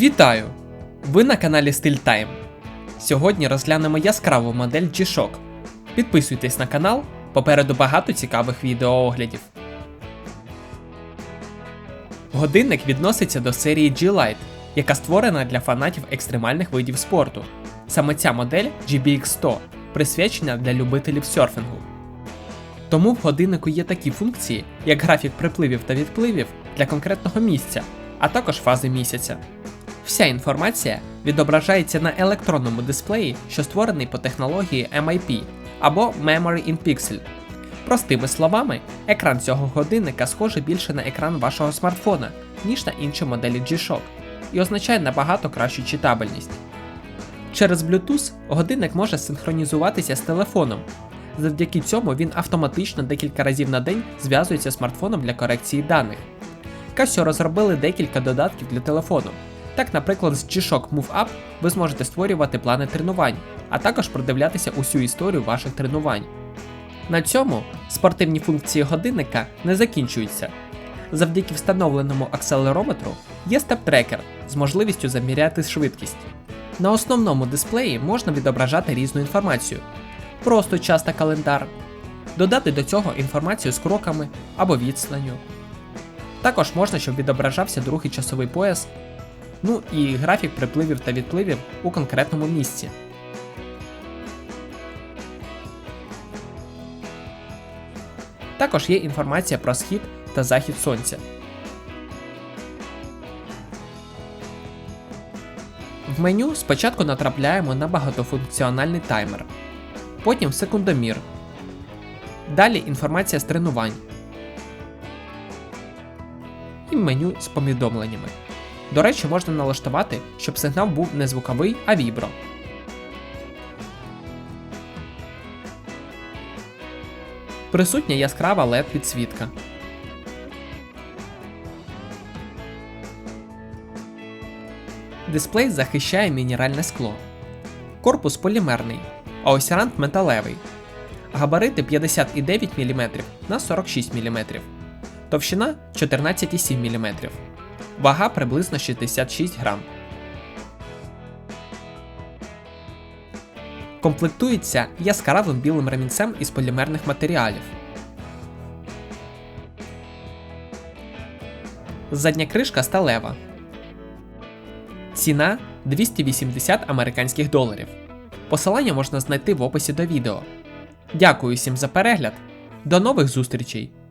Вітаю! Ви на каналі Style Time. Сьогодні розглянемо яскраву модель G-Shock. Підписуйтесь на канал, попереду багато цікавих відеооглядів. Годинник відноситься до серії G-Lite, яка створена для фанатів екстремальних видів спорту. Саме ця модель GBX100 присвячена для любителів серфінгу. Тому в годиннику є такі функції, як графік припливів та відпливів для конкретного місця, а також фази місяця. Вся інформація відображається на електронному дисплеї, що створений по технології MIP або Memory in Pixel. Простими словами, екран цього годинника схожий більше на екран вашого смартфона, ніж на інші моделі G-Shock, і означає набагато кращу читабельність. Через Bluetooth годинник може синхронізуватися з телефоном. Завдяки цьому він автоматично декілька разів на день зв'язується з смартфоном для корекції даних. Casio розробили декілька додатків для телефону. Так, наприклад, з G-Shock Move Up ви зможете створювати плани тренувань, а також продивлятися усю історію ваших тренувань. На цьому спортивні функції годинника не закінчуються. Завдяки встановленому акселерометру є степ-трекер з можливістю заміряти швидкість. На основному дисплеї можна відображати різну інформацію, просто час та календар, додати до цього інформацію з кроками або відстанню. Також можна, щоб відображався другий часовий пояс, ну і графік припливів та відпливів у конкретному місці. Також є інформація про схід та захід сонця. В меню спочатку натрапляємо на багатофункціональний таймер, потім секундомір. Далі інформація з тренувань. І меню з повідомленнями. До речі, можна налаштувати, щоб сигнал був не звуковий, а вібро. Присутня яскрава LED підсвітка. Дисплей захищає мінеральне скло. Корпус полімерний, а ось рант металевий. Габарити 50,9 мм на 46 мм. Товщина 14,7 мм. Вага приблизно 66 грам. Комплектується яскравим білим ремінцем із полімерних матеріалів. Задня кришка сталева. Ціна 280 американських доларів. Посилання можна знайти в описі до відео. Дякую всім за перегляд. До нових зустрічей!